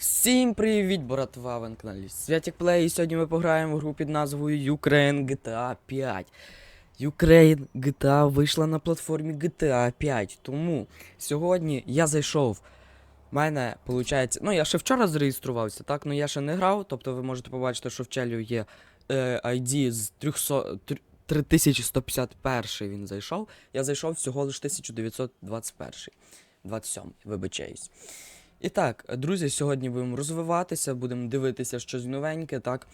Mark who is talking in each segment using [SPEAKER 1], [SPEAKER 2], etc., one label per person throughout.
[SPEAKER 1] Всім привіт, братва, ви на каналі Святік Плей, і сьогодні ми пограємо в гру під назвою Ukraine GTA 5. Ukraine GTA вийшла на платформі GTA 5, тому сьогодні я зайшов. У мене, виходить, ну я ще вчора зареєструвався, так, ну я ще не грав, тобто ви можете побачити, що в челю є е, ID з 300, 3151 він зайшов. Я зайшов всього лише 1921. 27, вибачаюсь. І так, друзі, сьогодні будемо розвиватися, будемо дивитися щось новеньке, так.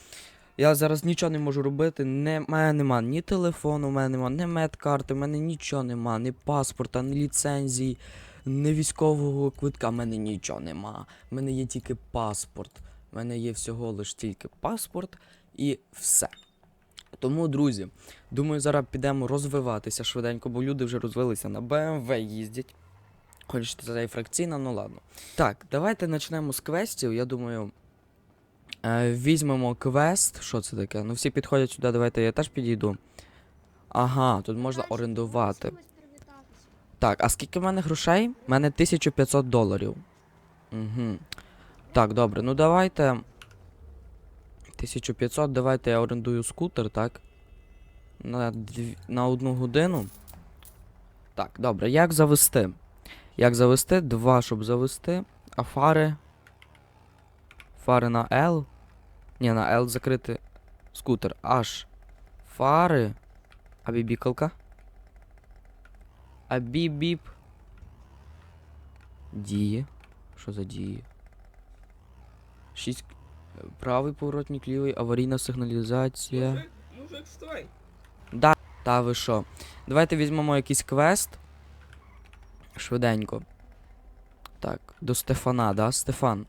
[SPEAKER 1] Я зараз нічого не можу робити, не, мене нема ні телефону, в мене нема, ні медкарти, в мене нічого нема, ні паспорта, ні ліцензії, ні військового квитка, в мене нічого нема. В мене є тільки паспорт. В мене є всього лише тільки паспорт і все. Тому, друзі, думаю, зараз підемо розвиватися швиденько, бо люди вже розвилися на BMW їздять. Хоч це і фракційна, ну ладно. Так, давайте почнемо з квестів. Я думаю. Е, візьмемо квест. Що це таке? Ну всі підходять сюди, давайте я теж підійду. Ага, тут можна орендувати. Так, а скільки в мене грошей? У мене 1500 доларів. Угу. Так, добре, ну давайте. 1500, давайте я орендую скутер, так? На, дві... на одну годину. Так, добре, як завести? Як завести? Два, щоб завести. А фари. Фари на L. Ні, на L закрити скутер. Аж. Фари. А бібікалка. А біп-біп. Дії. Що за дії? Шість. Правий поворотник, лівий, аварійна сигналізація.
[SPEAKER 2] Мужик, мужик, стой!
[SPEAKER 1] Да, та ви що? Давайте візьмемо якийсь квест. Швиденько. Так, до Стефана, да? Стефан.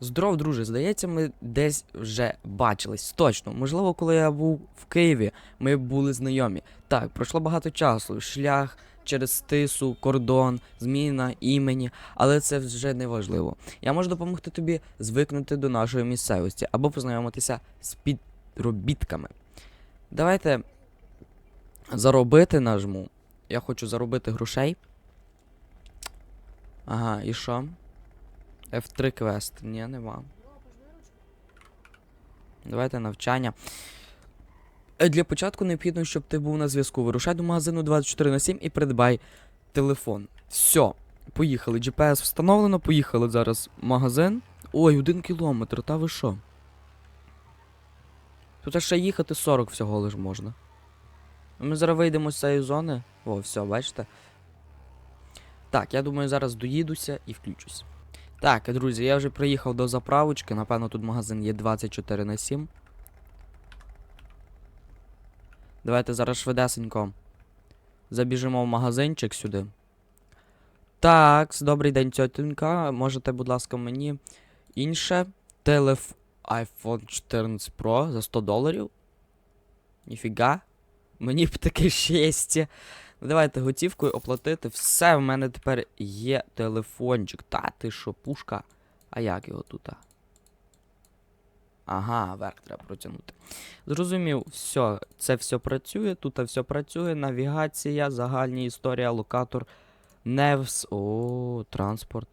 [SPEAKER 1] Здоров, друже, здається, ми десь вже бачились. Точно. Можливо, коли я був в Києві, ми були знайомі. Так, пройшло багато часу. Шлях через тису, кордон, зміна імені, але це вже не важливо. Я можу допомогти тобі звикнути до нашої місцевості або познайомитися з підробітками. Давайте заробити нажму. Я хочу заробити грошей. Ага, і що? F3 квест. Ні, нема. Давайте навчання. Е, Для початку необхідно, щоб ти був на зв'язку. Вирушай до магазину 24 на 7 і придбай телефон. Все. Поїхали. GPS встановлено, поїхали зараз в магазин. Ой, один кілометр, та ви що? Тут ще їхати 40 всього лиш можна. Ми зараз вийдемо з цієї зони. О, все, бачите? Так, я думаю, зараз доїдуся і включусь. Так, друзі, я вже приїхав до заправочки. Напевно, тут магазин є 24 на 7. Давайте зараз швидесенько забіжимо в магазинчик сюди. Так, добрий день, тьотенька. Можете, будь ласка, мені інше телеф iPhone 14 Pro за 100 доларів. Ніфіга. Мені б таке щастя. Давайте готівкою оплатити. Все, в мене тепер є телефончик. Та ти що, пушка? А як його тут? Ага, верх треба протягнути. Зрозумів, все, це все працює, тут все працює, навігація, загальна історія, локатор, Невс. О, транспорт.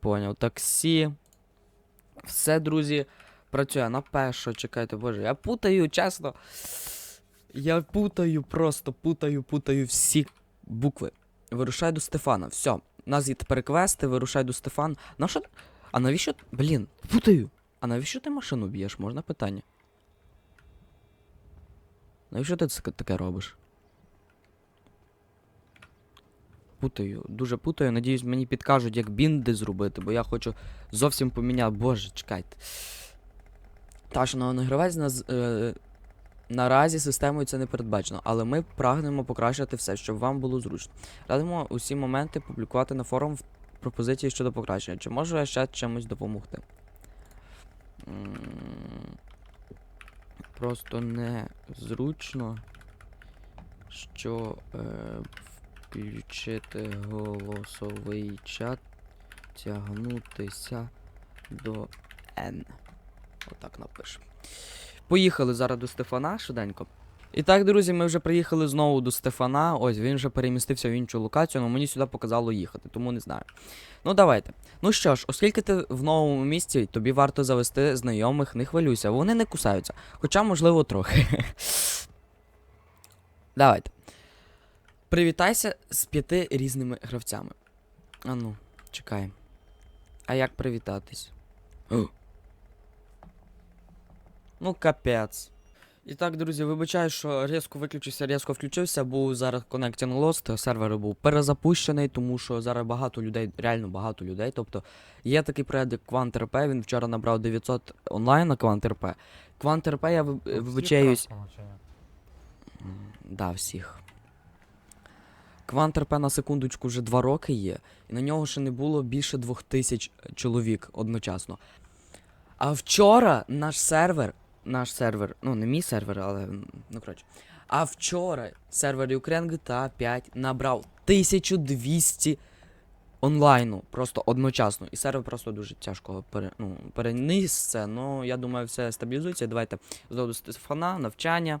[SPEAKER 1] Поняв, таксі. Все, друзі, працює на перше, чекайте, боже, я путаю, чесно. Я путаю, просто путаю, путаю всі букви. Вирушай до Стефана. Все. Нас є тепер квести, вирушай до Стефана. На що? А навіщо. Блін, путаю. А навіщо ти машину б'єш? Можна питання? Навіщо ти це таке робиш? Путаю, дуже путаю. Надіюсь, мені підкажуть, як бінди зробити, бо я хочу зовсім поміняти. Боже, чекайте. Та на гравець нас. Е, Наразі системою це не передбачено, але ми прагнемо покращити все, щоб вам було зручно. Радимо усі моменти публікувати на форум в пропозиції щодо покращення. Чи можу я ще чимось допомогти? Просто незручно, що е, включити голосовий чат, тягнутися до N. Отак напишемо. Поїхали зараз до Стефана швиденько. І так, друзі, ми вже приїхали знову до Стефана. Ось він вже перемістився в іншу локацію, але мені сюди показало їхати, тому не знаю. Ну давайте. Ну що ж, оскільки ти в новому місці, тобі варто завести знайомих, не хвилюйся, вони не кусаються. Хоча, можливо, трохи. Давайте. Привітайся з п'яти різними гравцями. А ну, чекай. А як привітатись? Ну, капець. І так, друзі, вибачаю, що різко виключився, різко включився, був зараз Connecting Lost, сервер був перезапущений, тому що зараз багато людей, реально багато людей. Тобто є такий проект, як QuantRP, він вчора набрав 900 онлайн на QuantRP. QuantRP, я вибачаюсь. Да, всіх. Квант РП на секундочку вже два роки є, і на нього ще не було більше двох тисяч чоловік одночасно. А вчора наш сервер, наш сервер, ну не мій сервер, але ну коротше. А вчора сервер Ukraine GTA 5 набрав 1200 онлайну, просто одночасно. І сервер просто дуже тяжко пере, ну, переніс це. Ну, я думаю, все стабілізується. Давайте знову Стефана, навчання.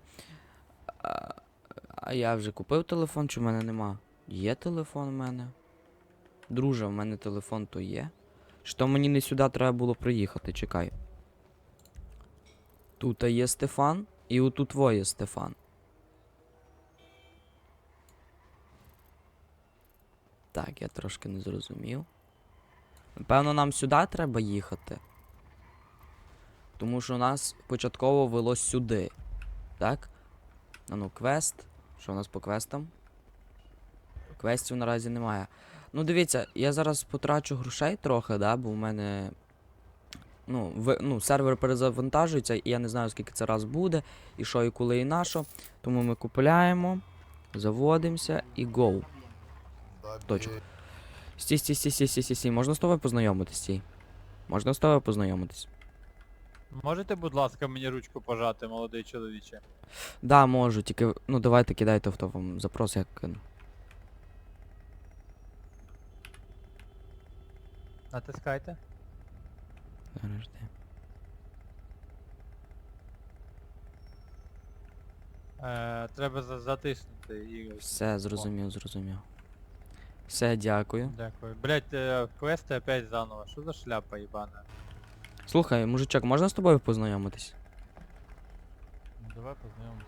[SPEAKER 1] А, а я вже купив телефон, чи в мене нема? Є телефон в мене. Друже, в мене телефон то є. Що мені не сюди треба було приїхати, чекай. Тут є Стефан, і отут твоє Стефан. Так, я трошки не зрозумів. Напевно, нам сюди треба їхати. Тому що нас початково вело сюди. Так? А ну, квест. Що у нас по квестам? Квестів наразі немає. Ну, дивіться, я зараз потрачу грошей трохи, да, бо в мене. Ну, в, ну, сервер перезавантажується, і я не знаю, скільки це раз буде, і що, і коли, і на що. Тому ми купляємо, заводимося і гоу. Точка. Стій, стій, стій, стій, стій, стій, стій. Можна з тобою познайомитись, стій? Можна з тобою познайомитись?
[SPEAKER 2] Можете, будь ласка, мені ручку пожати, молодий чоловіче?
[SPEAKER 1] Да, можу, тільки. Ну давайте кидайте в то вам запрос, як кину.
[SPEAKER 2] Натискайте.
[SPEAKER 1] Подожди.
[SPEAKER 2] Е, треба за- затиснути і.
[SPEAKER 1] Все, зрозумів, зрозумів. Все, дякую.
[SPEAKER 2] Дякую. Блять, е, квести опять заново. Що за шляпа їбана?
[SPEAKER 1] Слухай, мужичок, можна з тобою познайомитись?
[SPEAKER 3] Давай познайомимось.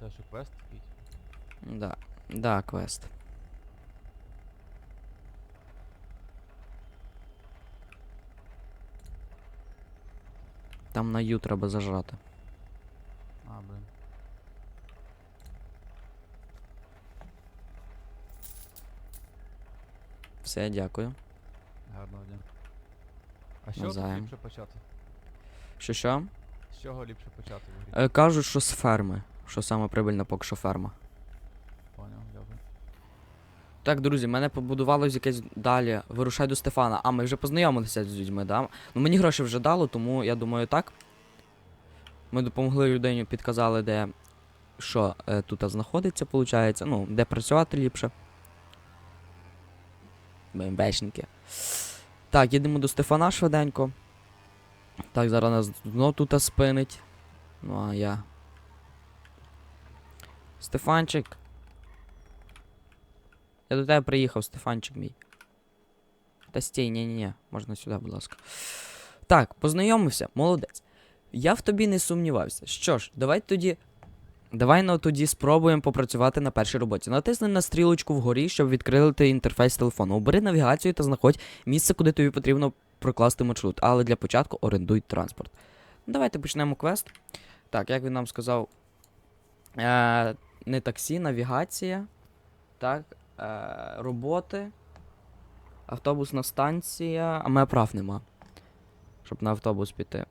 [SPEAKER 3] Це що квест такий?
[SPEAKER 1] Да. Да, квест. Там на Ю треба зажати.
[SPEAKER 3] А, блин.
[SPEAKER 1] Все, дякую.
[SPEAKER 3] Гарного дня. А з чого
[SPEAKER 1] Навзаєм.
[SPEAKER 3] ліпше почати?
[SPEAKER 1] Що що?
[SPEAKER 3] З чого ліпше почати в грі?
[SPEAKER 1] Е, кажуть, що з ферми. Що саме прибильна поки що ферма. Так, друзі, мене побудувалось якесь далі. Вирушай до Стефана. А, ми вже познайомилися з людьми, да? Ну мені гроші вже дало, тому я думаю так. Ми допомогли людині, підказали, де що е, тут знаходиться, виходить. Ну, де працювати ліпше. БМБшники. Так, їдемо до Стефана швиденько. Так, зараз нас знов тут спинить. Ну а я. Стефанчик. Я до тебе приїхав, Стефанчик мій. Та стій, ні ні можна сюди, будь ласка. Так, познайомився, молодець. Я в тобі не сумнівався. Що ж, давай тоді. Давай ну тоді спробуємо попрацювати на першій роботі. Натисни на стрілочку вгорі, щоб відкрити інтерфейс телефону. Обери навігацію та знаходь місце, куди тобі потрібно прокласти маршрут. Але для початку орендуй транспорт. Ну, давайте почнемо квест. Так, як він нам сказав. Е, не таксі, навігація. Так, роботи. Автобусна станція. А мене прав нема. Щоб на автобус піти.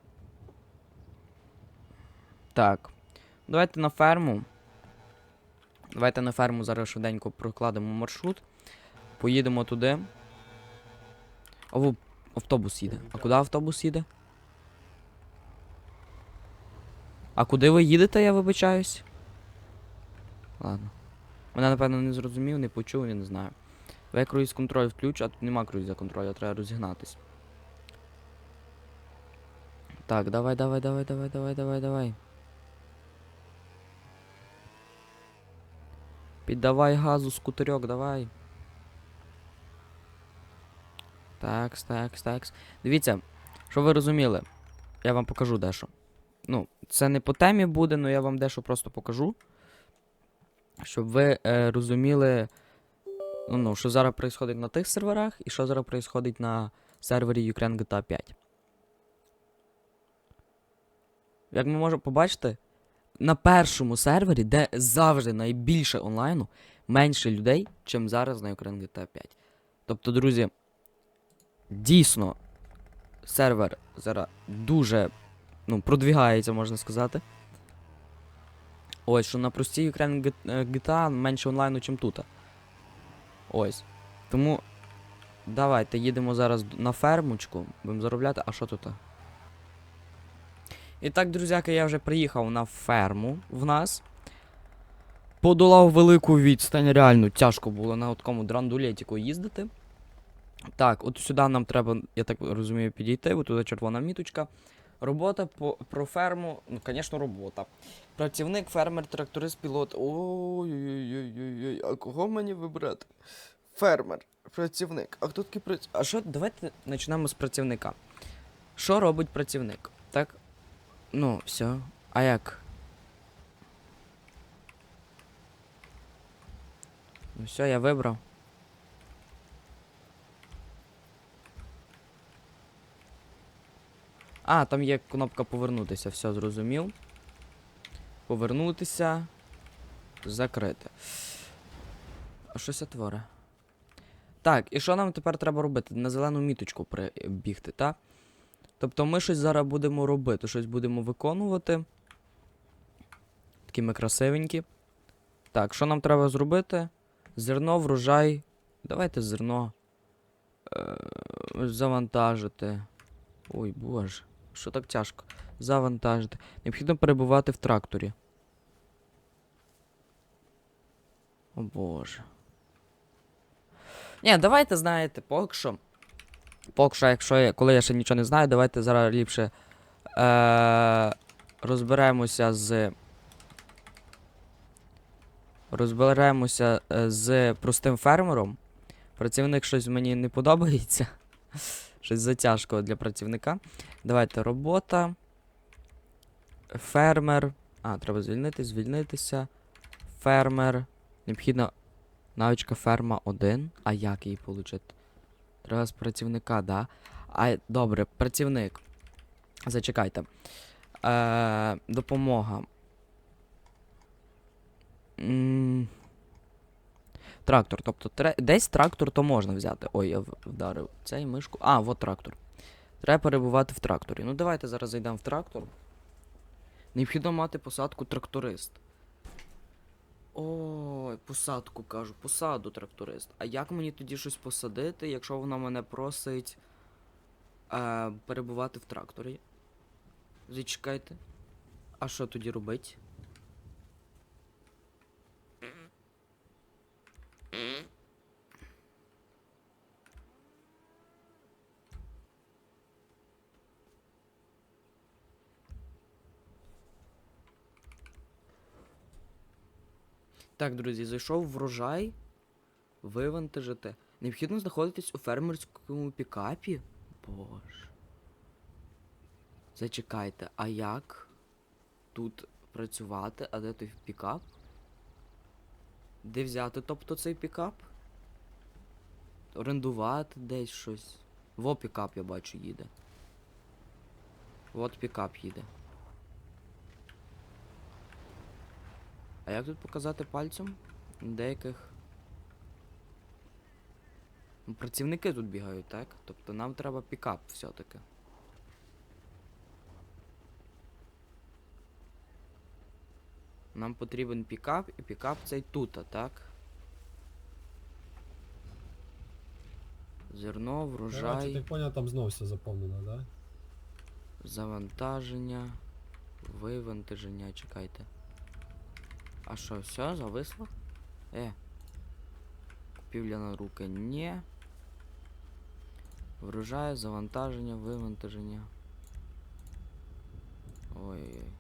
[SPEAKER 1] Так. Давайте на ферму. Давайте на ферму зараз швиденько прокладемо маршрут. Поїдемо туди. О, автобус їде. А куди автобус їде? А куди ви їдете, я вибачаюсь? Ладно. Мене, напевно, не зрозумів, не почув, я не знаю. Давай круїз контроль включу, а тут нема круїза контролю, треба розігнатись. Так, давай, давай, давай, давай, давай, давай, давай. Піддавай газу, скутерьок, давай. Такс, такс, такс. Дивіться, що ви розуміли? Я вам покажу дещо. Ну, це не по темі буде, але я вам дещо просто покажу. Щоб ви е, розуміли, ну, ну, що зараз відбувається на тих серверах і що зараз відбувається на сервері Ukraine GTA 5. Як ми можемо побачити, на першому сервері, де завжди найбільше онлайну, менше людей, чим зараз на Ukraine GTA 5. Тобто, друзі, дійсно, сервер зараз дуже ну, продвігається, можна сказати. Ось, що на простій Ukraine G- е, GTA менше онлайну, чим тут. Ось. Тому давайте їдемо зараз на фермочку, будемо заробляти. А що тут? І так, друзяки, я вже приїхав на ферму в нас. Подолав велику відстань, реально тяжко було на такому драндулетіку їздити. Так, от сюди нам треба, я так розумію, підійти, бо туди червона міточка. Робота по, про ферму, ну, звісно, робота. Працівник, фермер, тракторист, пілот. Ой-ой-ой, а кого мені вибрати? Фермер, працівник. А хто такий працівник? А що, давайте почнемо з працівника. Що робить працівник? Так? Ну, все. А як? Ну все, я вибрав. А, там є кнопка повернутися, все зрозумів. Повернутися. Закрити. А що це творе? Так, і що нам тепер треба робити? На зелену міточку прибігти, так? Тобто ми щось зараз будемо робити, щось будемо виконувати. Такі ми красивенькі. Так, що нам треба зробити? Зерно, врожай. Давайте зерно. Е, завантажити. Ой, боже. Що так тяжко? Завантажити. Необхідно перебувати в тракторі. О боже. Ні, давайте знаєте, поки що. Поки що, якщо я, коли я ще нічого не знаю, давайте зараз ліпше е- розберемося з. Розберемося е, з простим фермером. Працівник щось мені не подобається. Щось затяжко для працівника. Давайте робота. Фермер. А, треба звільнити, звільнитися. Фермер. Необхідна навичка ферма 1. А як її отримати? Треба з працівника, да? А, добре, працівник. Зачекайте. Е, допомога. М, Трактор. Тобто тре... десь трактор то можна взяти. Ой, я вдарив цей мишку. А, от трактор. Треба перебувати в тракторі. Ну давайте зараз зайдемо в трактор. Необхідно мати посадку тракторист. Ой, посадку кажу, посаду тракторист. А як мені тоді щось посадити, якщо вона мене просить е, перебувати в тракторі? Зачекайте. А що тоді робить? Так, друзі, зайшов врожай. Вивантажити. Необхідно знаходитись у фермерському пікапі. Боже. Зачекайте, а як тут працювати? А де той пікап? Де взяти, тобто, цей пікап? Орендувати десь щось. Во пікап, я бачу, їде. От пікап їде. А як тут показати пальцем? Деяких. Ну, Працівники тут бігають, так? Тобто нам треба пікап все-таки. Нам потрібен пікап, і пікап цей тут, так? Зерно,
[SPEAKER 4] Короче,
[SPEAKER 1] врожай,
[SPEAKER 4] так понял, там знов все заповнено, да?
[SPEAKER 1] завантаження, вивантаження, чекайте. А що, все, зависло? Е. Купівля на руки ні. Врожай, завантаження, вивантаження. Ой-ой-ой.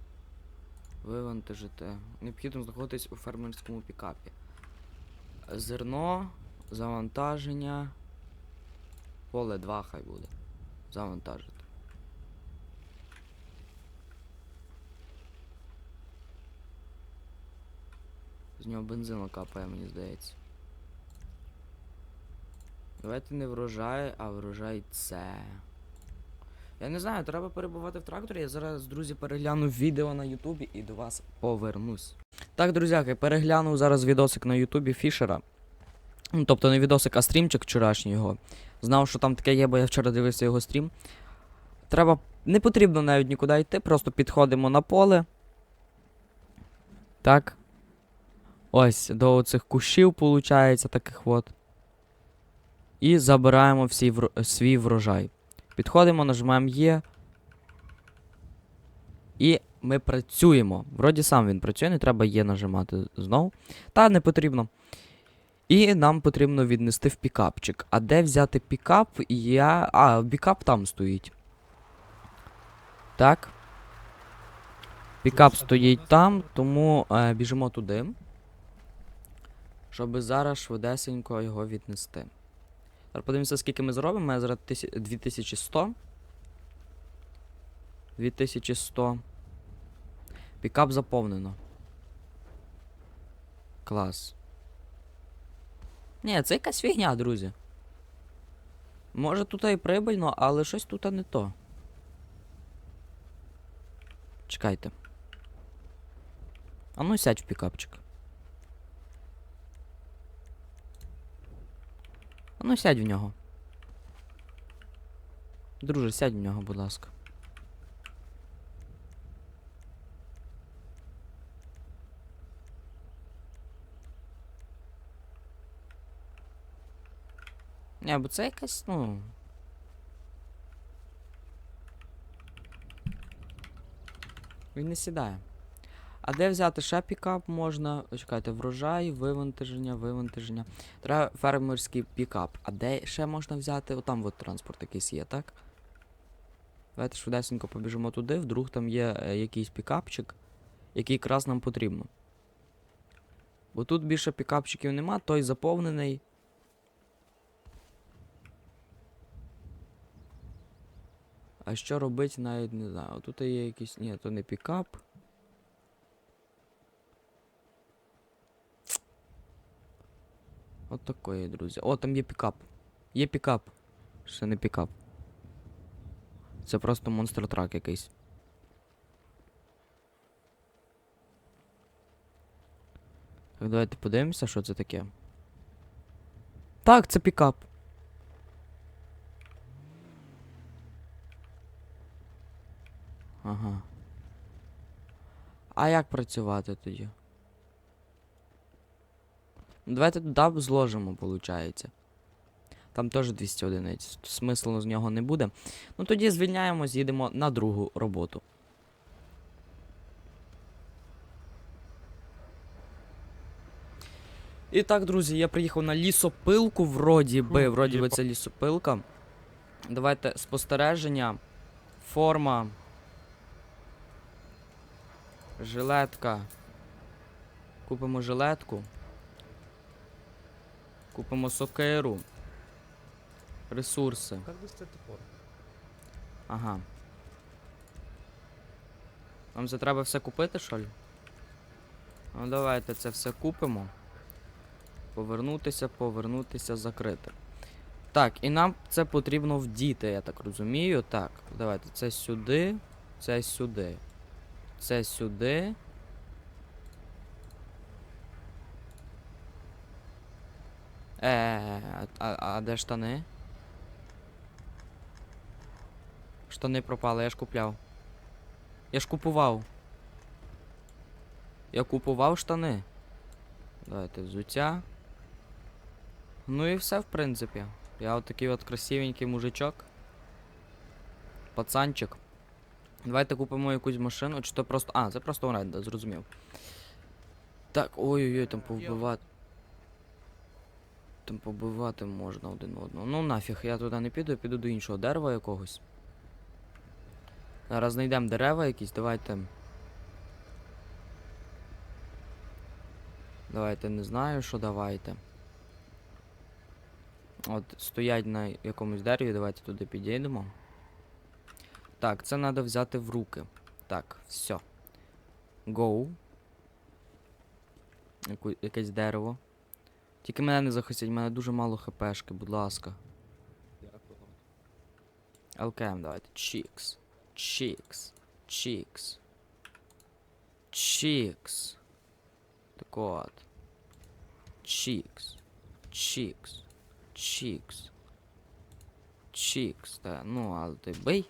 [SPEAKER 1] Вивантажити. Необхідно знаходитись у фермерському пікапі. Зерно, завантаження. Поле 2 хай буде. Завантажити. З нього бензину капає, мені здається. Давайте не врожай, а врожай це. Я не знаю, треба перебувати в тракторі. Я зараз, друзі, перегляну відео на Ютубі і до вас повернусь. Так, друзяки, переглянув зараз відосик на Ютубі Фішера. Ну, тобто не відосик, а стрімчик вчорашній його. Знав, що там таке є, бо я вчора дивився його стрім. Треба. Не потрібно навіть нікуди йти, просто підходимо на поле. Так. Ось, до оцих кущів, виходить, таких от. І забираємо всі вро- свій врожай. Підходимо, нажимаємо Є. І ми працюємо. Вроді сам він працює, не треба Є нажимати знову. Та не потрібно. І нам потрібно віднести в пікапчик. А де взяти пікап? Я. А, пікап там стоїть. Так. Пікап стоїть там, тому е, біжимо туди. Щоб зараз швидесенько його віднести. Зараз подивимося, скільки ми зробимо. Мене зараз 2100. 2100. Пікап заповнено. Клас. Ні, це якась фігня, друзі. Може тут і прибильно, але щось тут не то. Чекайте. А ну сядь в пікапчик. Ну сядь в нього. Друже, сядь в нього, будь ласка. Ні, бо це якась, ну. Він не сідає. А де взяти ще пікап можна? Чекайте, врожай, вивантаження, вивантаження. Треба фермерський пікап. А де ще можна взяти? Отам от транспорт якийсь є, так? Давайте швидесенько побіжимо туди, вдруг там є е, якийсь пікапчик, який якраз нам потрібно. Бо тут більше пікапчиків нема, той заповнений. А що робити, навіть не знаю. Тут є якийсь. Ні, то не пікап. От такої, друзі. О, там є пікап. Є пікап. Ще не пікап. Це просто монстр трак якийсь. Так, давайте подивимося, що це таке. Так, це пікап. Ага. А як працювати тоді? Ну, Давайте туди зложимо, виходить. Там теж 200 одиниць. Смислу з нього не буде. Ну тоді звільняємось, їдемо на другу роботу. І так, друзі, я приїхав на лісопилку, вроді би, вроді би це лісопилка. Давайте спостереження. Форма. Жилетка. Купимо жилетку. Купимо сокиру. Ресурси.
[SPEAKER 4] Как достать топор?
[SPEAKER 1] Ага. Нам це треба все купити, що ли? Ну давайте це все купимо. Повернутися, повернутися, закрити. Так, і нам це потрібно вдіти, я так розумію. Так, давайте це сюди, це сюди. Це сюди. Е, а, а де штани? Штани пропали, я ж купляв. Я ж купував. Я купував штани. Давайте взуття. Ну і все, в принципі. Я от от красивенький мужичок. Пацанчик. Давайте купимо якусь машину, чи то просто. А, це просто оренда, зрозумів. Так, ой-ой-ой, там повбивати. Там побивати можна один одного. Ну нафіг, я туди не піду, я піду до іншого дерева якогось. Зараз знайдемо дерева якісь, давайте. Давайте не знаю, що давайте. От стоять на якомусь дереві, давайте туди підійдемо. Так, це треба взяти в руки. Так, все. Яку, якесь дерево. Тільки мене не захистять, в мене дуже мало хпшки, будь ласка. ЛКМ давайте. Чікс. Чікс. Чікс. Чікс. Так от. Чікс. Чікс. Чікс. Чікс. Та, ну, але ти бий.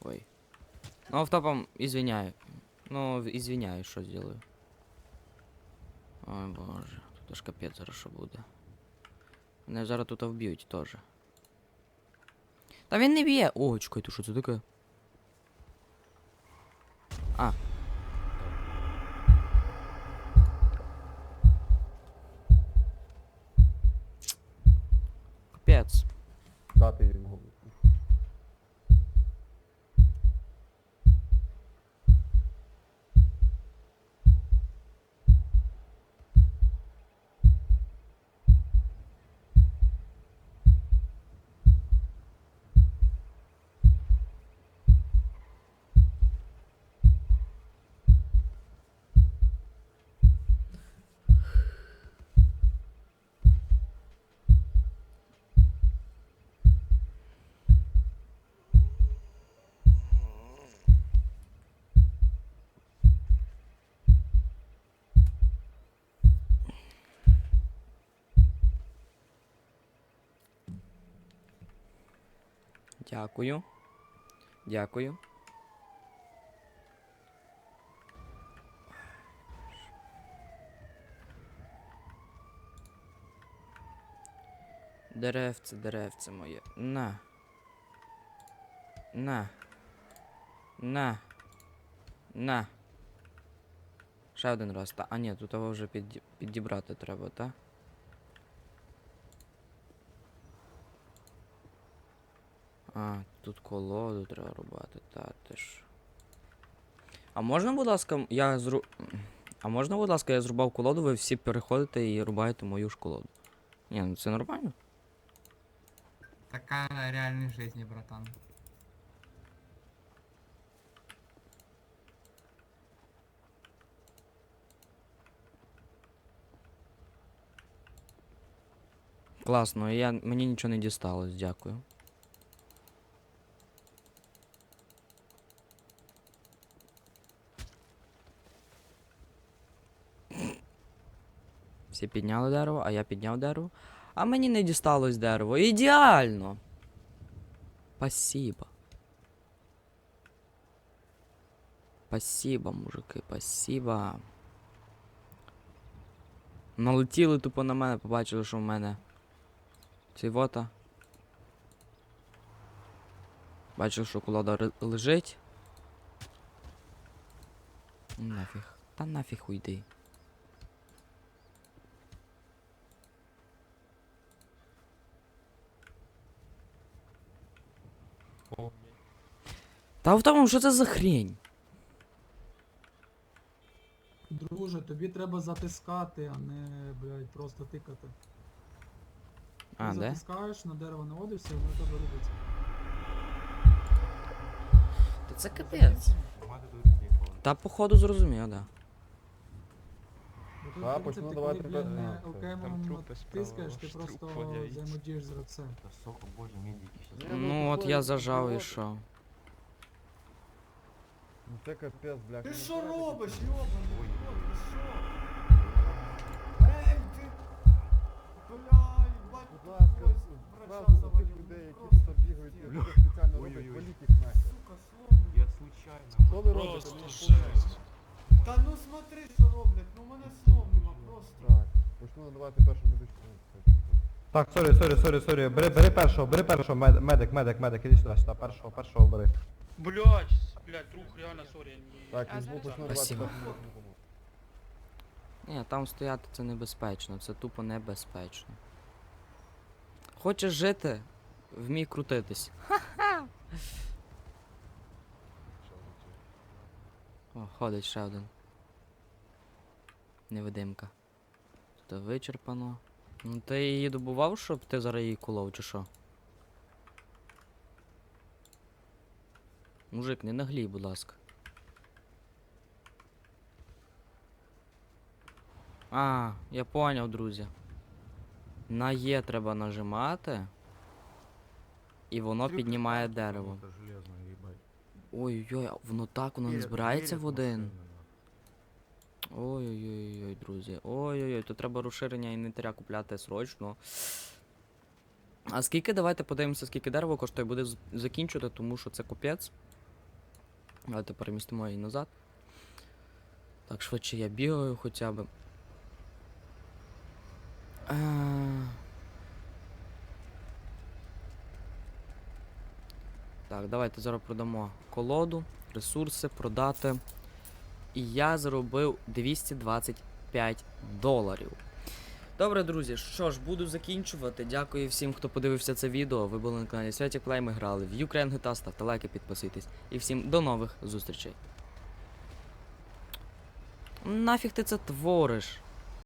[SPEAKER 1] Ой. Ну, автопом, извиняю. Ну, извиняю, що зроблю. Ой боже, аж капець зараз що буде. Мене зараз тут вб'ють теж. Та він не б'є! О, чекай, то що це таке? А. Дякую. Дякую. Деревце, деревце моє. На. На. На. На. Ще один раз. Та, а ні, тут його вже підібрати треба, так? А, тут колоду треба рубати, та ти ж. А можна, будь ласка, я зру. А можна, будь ласка, я зрубав колоду, ви всі переходите і рубаєте мою ж колоду. Ні, ну це нормально.
[SPEAKER 5] Такая реальность жизни, братан.
[SPEAKER 1] Класно, я, мені нічого не дісталось, дякую. Всі підняли дерево, а я підняв дерево. А мені не дісталось дерево. Ідеально! Спасибо. Спасибо, мужики, спасибо. Налетіли тупо на мене, побачили, що в мене цей вота. Бачив, що колода лежить. Нафіг. Та нафіг уйди. Та в тому, що це за хрень?
[SPEAKER 6] Друже, тобі треба затискати, а не, блядь, просто тикати.
[SPEAKER 1] А,
[SPEAKER 6] Ти
[SPEAKER 1] де?
[SPEAKER 6] затискаєш, на дерево наводишся, і воно в тебе робиться.
[SPEAKER 1] Та це капець. Та походу зрозумів, да.
[SPEAKER 6] Бо тут,
[SPEAKER 7] А,
[SPEAKER 6] в
[SPEAKER 7] почну давати пе-
[SPEAKER 6] не
[SPEAKER 7] а.
[SPEAKER 3] Там
[SPEAKER 6] окремим
[SPEAKER 3] трупи справа,
[SPEAKER 6] тискаєш, ти
[SPEAKER 3] аж
[SPEAKER 6] просто взаємодієш з гравцем.
[SPEAKER 8] Сука, боже, медики сейчас.
[SPEAKER 1] Ну от я зажав і що.
[SPEAKER 7] Ну це капець, бляха.
[SPEAKER 6] Ти що робиш, йобаний?
[SPEAKER 8] Ой,
[SPEAKER 6] ти що? Ей, ти... Блядь, бать,
[SPEAKER 7] Будь ласка,
[SPEAKER 6] ось,
[SPEAKER 7] зразу
[SPEAKER 6] врача
[SPEAKER 7] у цих
[SPEAKER 6] завалив.
[SPEAKER 7] людей, які
[SPEAKER 6] Просто
[SPEAKER 7] тут бігають, люди спеціально роблять,
[SPEAKER 8] Ой-ой-ой.
[SPEAKER 7] валіть їх нахер.
[SPEAKER 6] Сука, сломлено.
[SPEAKER 8] Я случайно.
[SPEAKER 7] Що ви робите? Ну,
[SPEAKER 9] жесть.
[SPEAKER 6] Та ну смотри, що роблять, ну мене сломлено просто.
[SPEAKER 7] Так, почну надавати першу медичну.
[SPEAKER 3] Так, сорі, сорі, сорі, сорі. Бери, бери першого, бери першого, мед- медик, медик, медик, іди сюди, сюди, першого, першого бери.
[SPEAKER 9] Блять, блять, друг, реально, сорі. не-
[SPEAKER 7] Так,
[SPEAKER 9] А зараз
[SPEAKER 7] почну
[SPEAKER 9] так.
[SPEAKER 1] Спасибо. Ні, там стояти це небезпечно, це тупо небезпечно. Хочеш жити, вмій крутитись. Ха-ха! Виходить ще один. Невидимка. Тут вичерпано. Ну ти її добував, щоб ти зараз її колов, чи що? Мужик, не наглій, будь ласка. А, я поняв, друзі. На Є треба нажимати. І воно піднімає дерево. Ой-ой-ой, а воно так, воно не збирається в один. Ой-ой-ой, друзі. Ой-ой-ой, тут треба розширення інвентаря купляти срочно. А скільки, давайте подивимося, скільки дерева коштує, буде закінчувати, тому що це капець. Давайте перемістимо її назад. Так, швидше я бігаю хоча б. Е, Так, давайте зараз продамо колоду, ресурси, продати. І я заробив 225 доларів. Добре, друзі, що ж, буду закінчувати. Дякую всім, хто подивився це відео. Ви були на каналі Святік Плей, ми грали в Ukraine GTA, ставте лайки, підписуйтесь. І всім до нових зустрічей. Нафіг ти це твориш?